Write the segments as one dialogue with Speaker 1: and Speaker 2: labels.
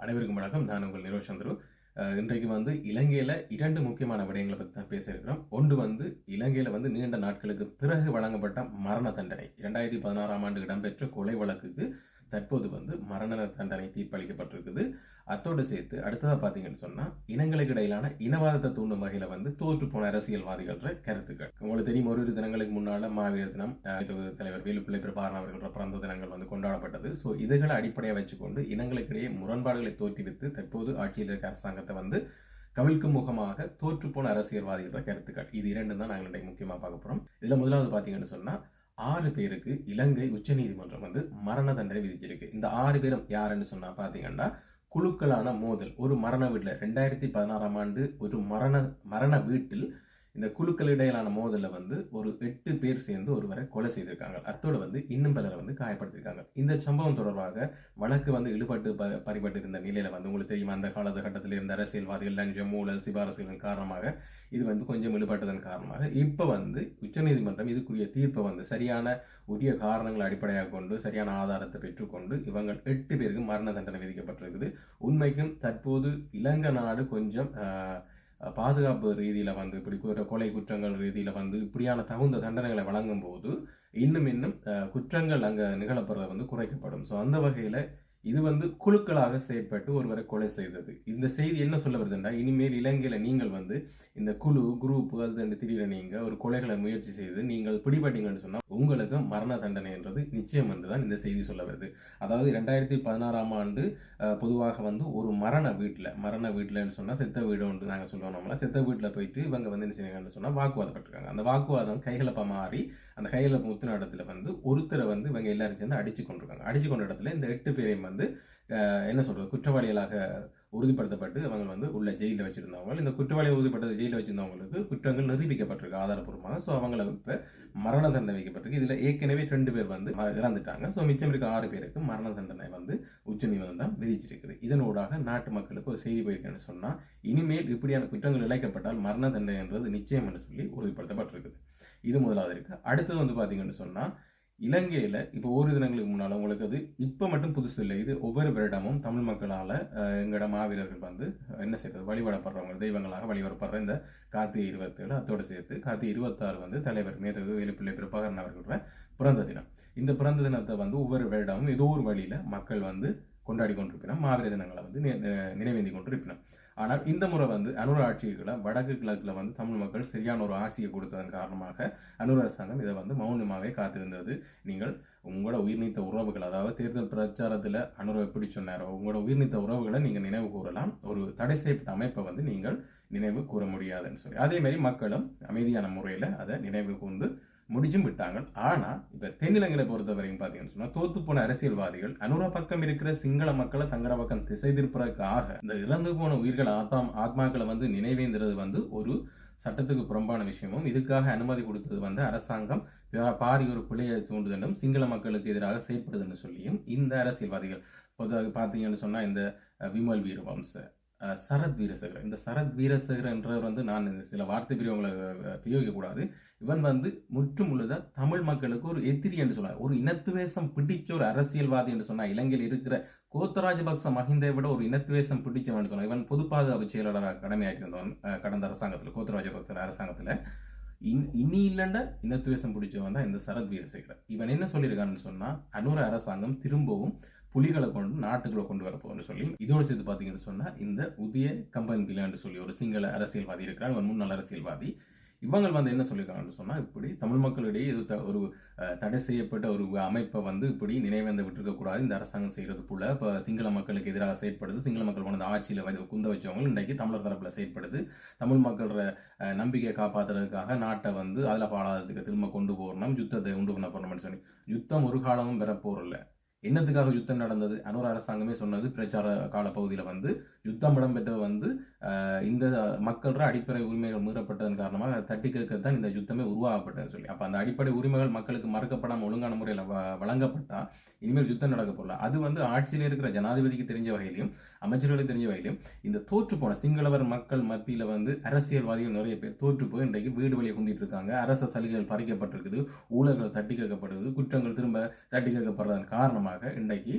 Speaker 1: அனைவருக்கும் வணக்கம். நான் உங்கள் நிரோஷ் சந்துரு. இன்றைக்கு வந்து இலங்கையில் இரண்டு முக்கியமான விடயங்களை பற்றி தான் பேசியிருக்கிறோம் ஒன்று வந்து இலங்கையில் வந்து நீண்ட நாட்களுக்கு பிறகு வழங்கப்பட்ட மரண தண்டனை. இரண்டாயிரத்தி பதினாறாம் ஆண்டு இடம்பெற்ற கொலை வழக்குக்கு தற்போது வந்து மரண தண்டனை தீர்ப்பளிக்கப்பட்டிருக்குது. அத்தோடு சேர்த்து அடுத்ததாக பார்த்தீங்கன்னு சொன்னால் இனங்களுக்கு இடையிலான இனவாதத்தை தூண்டும் வகையில் வந்து தோற்று போன அரசியல்வாதிகள கருத்துக்கள். உங்களுக்கு தெரியும் ஒரு இரு தினங்களுக்கு முன்னால் மாவீரர் தினம் இது தலைவர் வேலுப்பிள்ளை பிரபாரன் அவர்கள பிறந்த தினங்கள் வந்து கொண்டாடப்பட்டது. ஸோ இதுகளை அடிப்படையாக வச்சுக்கொண்டு இனங்களுக்கிடையே முரண்பாடுகளை தோற்றுவித்து தற்போது ஆட்சியில் இருக்க அரசாங்கத்தை வந்து கவிழ்க்கும் முகமாக தோற்றுப்போன அரசியல்வாதிகள கருத்துக்கள். இது இரண்டு தான் நாங்கள் முக்கியமாக பார்க்க போகிறோம் இதில் முதலாவது பார்த்தீங்கன்னு சொன்னால் ஆறு பேருக்கு இலங்கை உச்சநீதிமன்றம் வந்து மரண தண்டனை விதிச்சிருக்கு. இந்த ஆறு பேரும் யாருன்னு சொன்னா பார்த்தீங்கன்னா குழுக்களான மோதல். ஒரு மரண வீட்டில் ரெண்டாயிரத்தி பதினாறாம் ஆண்டு ஒரு மரண மரண வீட்டில் இந்த குழுக்கள் இடையிலான மோதலில் வந்து ஒரு எட்டு பேர் சேர்ந்து ஒருவரை கொலை செய்திருக்காங்க. அத்தோடு வந்து இன்னும் பலரை வந்து காயப்படுத்தியிருக்காங்க இந்த சம்பவம் தொடர்பாக வழக்கு வந்து இழுபட்டு ப பறிபட்டு இருந்த நிலையில் வந்து உங்களுக்கு தெரியும்? அந்த காலகட்டத்தில் இருந்த அரசியல்வாதிகள் லஞ்சம் ஊழல் சிபாரசுகளின் காரணமாக இது வந்து கொஞ்சம் இழுபட்டதன் காரணமாக இப்போ வந்து உச்சநீதிமன்றம் இதுக்குரிய தீர்ப்பை வந்து சரியான உரிய காரணங்களை அடிப்படையாக கொண்டு சரியான ஆதாரத்தை பெற்றுக்கொண்டு இவங்க எட்டு பேருக்கு மரண தண்டனை விதிக்கப்பட்டிருக்குது. உண்மைக்கும் தற்போது இலங்கை நாடு கொஞ்சம் ஆஹ், பாதுகாப்பு ரீதியில் வந்து இப்படி கொலை குற்றங்கள் ரீதியில் வந்து இப்படியான தகுந்த தண்டனைகளை வழங்கும் போது இன்னும் இன்னும் குற்றங்கள் அங்கே நிகழப்படுறது வந்து குறைக்கப்படும். ஸோ அந்த வகையில் இது வந்து குழுக்களாக செயற்பட்டு ஒருவரை கொலை செய்தது. இந்த செய்தி என்ன சொல்ல வருதுன்னா இனிமேல் இலங்கையில் நீங்கள் வந்து இந்த குழு குரூப் அது திடீர நீங்கள் ஒரு கொலைகளை முயற்சி செய்து நீங்கள் பிடிபட்டீங்கன்னு சொன்னால் உங்களுக்கு மரண தண்டனைன்றது நிச்சயம் என்று தான் இந்த செய்தி சொல்ல வருது. அதாவது ரெண்டாயிரத்தி பதினாறாம் ஆண்டு பொதுவாக வந்து ஒரு மரண வீட்டில் மரண வீட்டில்னு சொன்னால் செத்த வீடு ஒன்று நாங்கள் சொல்லுவோம் நம்மளா. செத்த வீட்டில் போயிட்டு இவங்க வந்து என்ன செய்யறாங்கன்னு சொன்னால் வாக்குவாதப்பட்டிருக்காங்க அந்த வாக்குவாதம் கைகலப்பாக மாறி அந்த கையில் முத்தின இடத்துல வந்து ஒருத்தரை வந்து இவங்க எல்லாரும் சேர்ந்து அடிச்சு கொண்டிருக்காங்க அடிச்சு கொண்ட இடத்துல இந்த எட்டு பேரையும் வந்து என்ன சொல்றது குற்றவாளிகளாக உறுதிப்படுத்தப்பட்டு அவங்க வந்து உள்ள ஜெயிலில் வச்சிருந்தவங்க இந்த குற்றவாளியை உறுதிப்படுத்த ஜெயிலில் வச்சிருந்தவங்களுக்கு குற்றங்கள் நிரூபிக்கப்பட்டிருக்கு ஆதாரப்பூர்வமாக ஸோ அவங்கள இப்போ மரண தண்டனை வைக்கப்பட்டிருக்கு இதில் ஏற்கனவே ரெண்டு பேர் வந்து இறந்துட்டாங்க. ஸோ மிச்சம் இருக்க ஆறு பேருக்கு மரண தண்டனை வந்து உச்சநீதிமன்றம் விதிச்சிருக்குது. இதனூடாக நாட்டு மக்களுக்கு ஒரு செய்தி போயிருக்குன்னு சொன்னால் இனிமேல் இப்படியான குற்றங்கள் இழைக்கப்பட்டால் மரண தண்டனை என்றது நிச்சயம் என்று சொல்லி உறுதிப்படுத்தப்பட்டிருக்குது. இது முதலாவது இருக்குது அடுத்தது வந்து பார்த்தீங்கன்னு சொன்னால் இலங்கையில் இப்போ ஒரு தினங்களுக்கு முன்னால் உங்களுக்கு அது இப்போ மட்டும் புதுசு இல்லை. இது ஒவ்வொரு வருடமும் தமிழ் மக்களால் எங்களோட மாவீரர்கள் வந்து என்ன செய்யறது வழிபடப்படுறவங்க தெய்வங்களாக வழிபடப்படுற இந்த கார்த்திகை இருபத்தேழு அத்தோடு சேர்த்து கார்த்திகை இருபத்தாறு வந்து தலைவர் மேதகு வேலுப்பிள்ளை பிரபாகரன் அவர்களோட பிறந்த தினம். இந்த பிறந்த தினத்தை வந்து ஒவ்வொரு வருடமும் ஏதோ ஒரு வழியில் மக்கள் வந்து கொண்டாடி கொண்டிருப்பினோம் மாவீர தினங்களை வந்து நினைவேந்தி கொண்டிருப்பினோம் ஆனால் இந்த முறை வந்து அனுர ஆட்சிகளை வடக்கு கிழக்கில் வந்து தமிழ் மக்கள் சரியான ஒரு ஆசையை கொடுத்ததன் காரணமாக அனுர அரசாங்கம் இதை வந்து மௌனமாகவே காத்திருந்தது. நீங்கள் உங்களோட உயிர்நீத்த உறவுகள் அதாவது தேர்தல் பிரச்சாரத்தில் அனுர எப்படி சொன்னாரோ உங்களோட உயிர்நீத்த உறவுகளை நீங்கள் நினைவு கூறலாம். ஒரு தடை செய்யப்பட்ட அமைப்பை வந்து நீங்கள் நினைவு கூற முடியாதுன்னு சொல்லி. அதே மாதிரி மக்களும் அமைதியான முறையில் அதை நினைவு கூர்ந்து முடிச்சும் விட்டாங்க ஆனா இப்ப தென்னிலங்கையை பொறுத்த வரைக்கும் பாத்தீங்கன்னு சொன்னா தோத்து போன அரசியல்வாதிகள் அனுர பக்கம் இருக்கிற சிங்கள மக்களை தங்கட பக்கம் திசை திருப்பதற்காக இந்த இறந்து போன உயிர்கள் ஆத்தாம் ஆத்மாக்களை வந்து நினைவேந்துறது வந்து ஒரு சட்டத்துக்கு புறம்பான விஷயமும் இதுக்காக அனுமதி கொடுத்தது வந்து அரசாங்கம் பாரி ஒரு பிழையை தூண்டுதலும் சிங்கள மக்களுக்கு எதிராக செயற்படுதுன்னு சொல்லியும் இந்த அரசியல்வாதிகள். பொதுவாக பார்த்தீங்கன்னு சொன்னா இந்த விமல் வீரவம்ச. சரத் வீரசேகர் இந்த சரத் வீரசேகரன்றவர் வந்து நான் இந்த சில வார்த்தை பிரிவுகளை பிரயோகிக்கக்கூடாது. இவன் வந்து முற்றும் முழுத தமிழ் மக்களுக்கு ஒரு எதிரி என்று சொன்னார். ஒரு இனத்துவேசம் பிடிச்ச ஒரு அரசியல்வாதி என்று சொன்னார் இலங்கையில் இருக்கிற கோத்தராஜபக்ச மஹிந்தை விட ஒரு இனத்துவேசம் பிடிச்சவன் சொன்னார் இவன் பொது பாதுகாப்பு செயலாளராக கடமையாக்கியிருந்தவன் கடந்த அரசாங்கத்தில் கோத்தராஜபக்ச அரசாங்கத்தில். இன்- இனி இல்லைண்ட இனத்துவேசம் பிடிச்சவன் தான் இந்த சரத் வீரசேகரன். இவன் என்ன சொல்லியிருக்கான்னு சொன்னால் அனுர அரசாங்கம் திரும்பவும் புலிகளை கொண்டு நாட்டுக்குள்ள கொண்டு வரப்போகுதுன்னு சொல்லி இதோடு சேர்த்து பார்த்தீங்கன்னு சொன்னால் இந்த உதய கம்பன் பிலான்னு சொல்லி ஒரு சிங்கள அரசியல்வாதி இருக்கிறான் ஒரு முன்னாள் அரசியல்வாதி. இவங்க வந்து என்ன சொல்லியிருக்காங்கன்னு சொன்னால் இப்படி தமிழ் மக்களிடையே இது த- ஒரு தடை செய்யப்பட்ட ஒரு அமைப்பை வந்து இப்படி நினைவேந்த விட்டுருக்கக்கூடாது இந்த அரசாங்கம் செய்கிறது போல இப்போ சிங்கள மக்களுக்கு எதிராக செயற்படுது. சிங்கள மக்கள் கொண்டு வந்து ஆட்சியில் வந்து குந்த வச்சவங்க இன்றைக்கு தமிழர் தரப்பில் செயற்படுது. தமிழ் மக்களோட நம்பிக்கையை காப்பாத்துறதுக்காக நாட்டை வந்து அதில் பாடாததுக்கு திரும்ப கொண்டு போகணும் யுத்தத்தை உண்டு பண்ண போகணும்னு சொல்லி. யுத்தம் ஒரு காலமும் பெறப்போறல என்னத்துக்காக யுத்தம் நடந்தது? அனுர அரசாங்கமே சொன்னது பிரச்சார காலப்பகுதியில் வந்து யுத்தம் இடம்பெற்றது வந்து இந்த மக்களோட அடிப்படை உரிமைகள் மீறப்பட்டதன் காரணமாக அதை தட்டி கேட்கத்தான் இந்த யுத்தமே உருவாகப்பட்டது சொல்லி. அப்போ அந்த அடிப்படை உரிமைகள் மக்களுக்கு மறக்கப்படாமல் ஒழுங்கான முறையில் வழங்கப்பட்டால் இனிமேல் யுத்தம் நடக்க போகல அது வந்து ஆட்சியில் இருக்கிற ஜனாதிபதிக்கு தெரிஞ்ச வகையிலையும் அமைச்சர்களுக்கு தெரிஞ்ச வகையிலும் இந்த தோற்று போன சிங்களவர் மக்கள் மத்தியில் வந்து அரசியல்வாதிகள் நிறைய பேர் தோற்று போய் இன்றைக்கு வீடு வழியை குந்திட்டு இருக்காங்க. அரச சலுகைகள் பறிக்கப்பட்டிருக்குது ஊழல்கள் தட்டி கேட்கப்படுது குற்றங்கள் திரும்ப தட்டி கேட்கப்படுறதன் காரணமாக இன்றைக்கு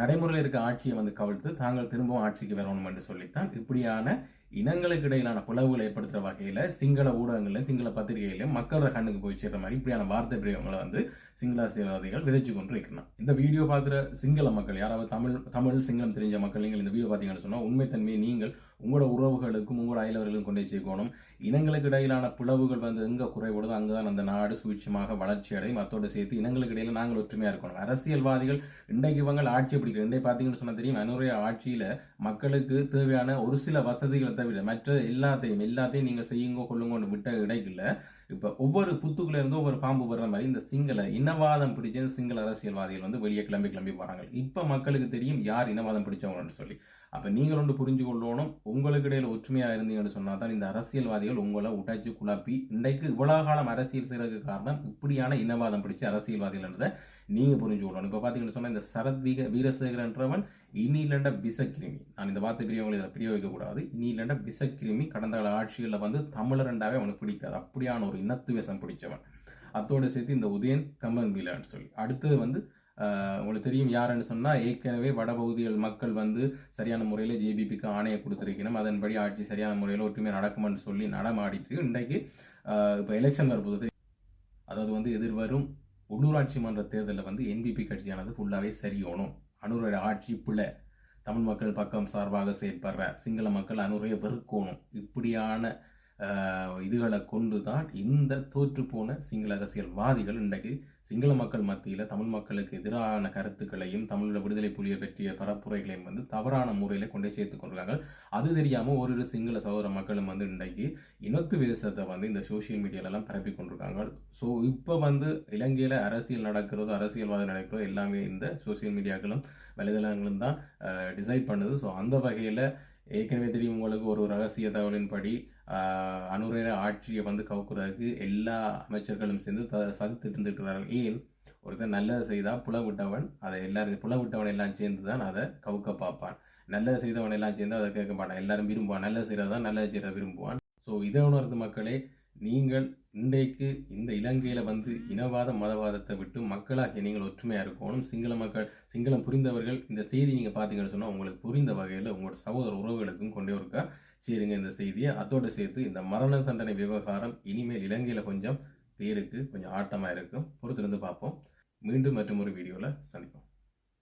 Speaker 1: நடைமுறையில் இருக்க ஆட்சியை வந்து கவிழ்த்து தாங்கள் திரும்பவும் ஆட்சிக்கு வரணும் என்று சொல்லித்தான். இப்படியான இனங்களுக்கு இடையிலான பிளவுகளை ஏற்படுத்துகிற வகையில் சிங்கள ஊடகங்களிலும் சிங்கள பத்திரிகைகளிலும் மக்களோட கண்ணுக்கு போய் சேர்ற மாதிரி இப்படியான வார்த்தை பிரயோகங்களை வந்து சிங்கள அரசியல்வாதிகள் விதைச்சு கொண்டு இருக்கணும் இந்த வீடியோ பார்க்குற சிங்கள மக்கள் யாராவது தமிழ் தமிழ் சிங்களம் தெரிஞ்ச மக்கள் நீங்கள் இந்த வீடியோ பார்த்தீங்கன்னு சொன்னால் உண்மைத்தன்மையை நீங்கள் உங்களோட உறவுகளுக்கும் உங்களோட அயலவர்களுக்கும் கொண்டு சேர்க்கணும். இனங்களுக்கு இடையிலான பிளவுகள் வந்து எங்கே குறைபடுதோ அங்கே தான் அந்த நாடு சுவிட்சமாக வளர்ச்சி அடையும். அத்தோடு சேர்த்து இனங்களுக்கு இடையில நாங்கள் ஒற்றுமையாக இருக்கணும். அரசியல்வாதிகள் இன்றைக்கு இவங்க ஆட்சி பிடிக்கிறோம் இன்றைக்கு பார்த்தீங்கன்னு சொன்னால் தெரியும் அனுரைய ஆட்சியில் மக்களுக்கு தேவையான ஒரு சில வசதிகளை தவிர மற்ற எல்லாத்தையும் எல்லாத்தையும் நீங்கள் செய்யுங்க கொள்ளுங்கன்னு விட்ட இடைக்குள்ள இப்போ ஒவ்வொரு புத்துக்குள்ள இருந்தும் ஒவ்வொரு பாம்பு வர்ற மாதிரி இந்த சிங்கள இனவாதம் பிடிச்ச சிங்கள அரசியல்வாதிகள் வந்து வெளியே கிளம்பி கிளம்பி போகிறாங்க இப்போ மக்களுக்கு தெரியும் யார் இனவாதம் பிடிச்சவங்கன்னு சொல்லி. அப்போ நீங்கள் ஒன்று புரிஞ்சு கொள்ளணும். உங்களுக்கு இடையில் ஒற்றுமையாக இருந்தீங்கன்னு சொன்னால் தான் இந்த அரசியல்வாதிகள் உங்களை உடைச்சு குழப்பி இன்றைக்கு இவ்வளோ காலம் அரசியல் செய்யறதுக்கு காரணம் இப்படியான இனவாதம் பிடிச்ச அரசியல்வாதிகள்ன்றதை நீங்கள் புரிஞ்சு கொள்ளணும். இப்போ பார்த்தீங்கன்னு சொன்னால் இந்த சரத் வீக வீரசேகரன்றவன் இனிலண்ட விசக்கிருமி நான் இந்த வார்த்தை பெரியவங்களை இதை பிரயோகிக்க கூடாது இனிலண்ட விசக்கிருமி கடந்த கால ஆட்சிகளில் வந்து தமிழரண்டாவே அவனுக்கு பிடிக்காது. அப்படியான ஒரு இனத்துவேசம் பிடிச்சவன். அத்தோடு சேர்த்து இந்த உதயன் கம்பன் சொல்லி. அடுத்தது வந்து உங்களுக்கு தெரியும் யாருன்னு சொன்னால் ஏற்கனவே வடபகுதிகள் மக்கள் வந்து சரியான முறையில் ஜேபிபிக்கு ஆணையை கொடுத்துருக்கணும். அதன்படி ஆட்சி சரியான முறையில் ஒற்றுமை நடக்கும்னு சொல்லி நடமாடிட்டு இன்றைக்கு இப்போ எலெக்ஷன் வரும்போது அதாவது வந்து எதிர்வரும் உள்ளூராட்சி மன்ற தேர்தலில் வந்து என்பிபி கட்சியானது ஃபுல்லாகவே சரியணும் அனுரோட ஆட்சி பிள்ளை தமிழ் மக்கள் பக்கம் சார்பாக செயல்படுற சிங்கள மக்கள் அனுரையை வெறுக்கணும். இப்படியான இதுகளை கொண்டு தான் இந்த தோற்று போன சிங்கள அரசியல்வாதிகள் இன்றைக்கு சிங்கள மக்கள் மத்தியில் தமிழ் மக்களுக்கு எதிரான கருத்துக்களையும் தமிழோட விடுதலை புலியை பற்றிய பரப்புரைகளையும் வந்து தவறான முறையில் கொண்டே சேர்த்து கொண்டிருக்காங்க. அது தெரியாமல் ஒரு சிங்கள சகோதர மக்களும் வந்து இன்றைக்கு இனத்து விதேசத்தை வந்து இந்த சோஷியல் மீடியாலெல்லாம் பரப்பி கொண்டிருக்காங்க. ஸோ இப்போ வந்து இலங்கையில் அரசியல் நடக்கிறதோ அரசியல்வாதம் நடக்கிறதோ எல்லாமே இந்த சோஷியல் மீடியாக்களும் வலைதளங்களும் தான் டிசைட் பண்ணுது. ஸோ அந்த வகையில் ஏற்கனவே தெரியும் உங்களுக்கு ஒரு ரகசிய தகவலின்படி அனுரேர அனுரைய ஆட்சியை வந்து கவுக்குறதுக்கு எல்லா அமைச்சர்களும் சேர்ந்து த சதித்திட்டு ஏன்? ஒருத்தன் நல்லதை செய்தால் புலவிட்டவன் அதை எல்லாரும் புலவிட்டவன் எல்லாம் சேர்ந்து தான் அதை கவுக்க பார்ப்பான். நல்லதை செய்தவன் எல்லாம் சேர்ந்து அதை கேட்க மாட்டான். எல்லாரும் விரும்புவான். நல்லது தான் நல்லது செய்கிறத விரும்புவான். ஸோ இதை உணர்ந்து மக்களே நீங்கள் இன்றைக்கு இந்த இலங்கையில் வந்து இனவாத மதவாதத்தை விட்டு மக்களாகிய நீங்கள் ஒற்றுமையாக இருக்கணும். சிங்கள மக்கள் சிங்களம் புரிந்தவர்கள் இந்த செய்தி நீங்கள் பார்த்தீங்கன்னு சொன்னால் உங்களுக்கு புரிந்த வகையில் உங்களோட சகோதர உறவுகளுக்கும் கொண்டே இருக்கா சரிங்க இந்த செய்தியை. அதோடு சேர்த்து இந்த மரண தண்டனை விவகாரம் இனிமேல் இலங்கையில் கொஞ்சம் பேருக்கு கொஞ்சம் ஆட்டமாக இருக்கும். பொறுத்திருந்து பார்ப்போம். மீண்டும் மற்றும் ஒரு வீடியோவில் சந்திப்போம்.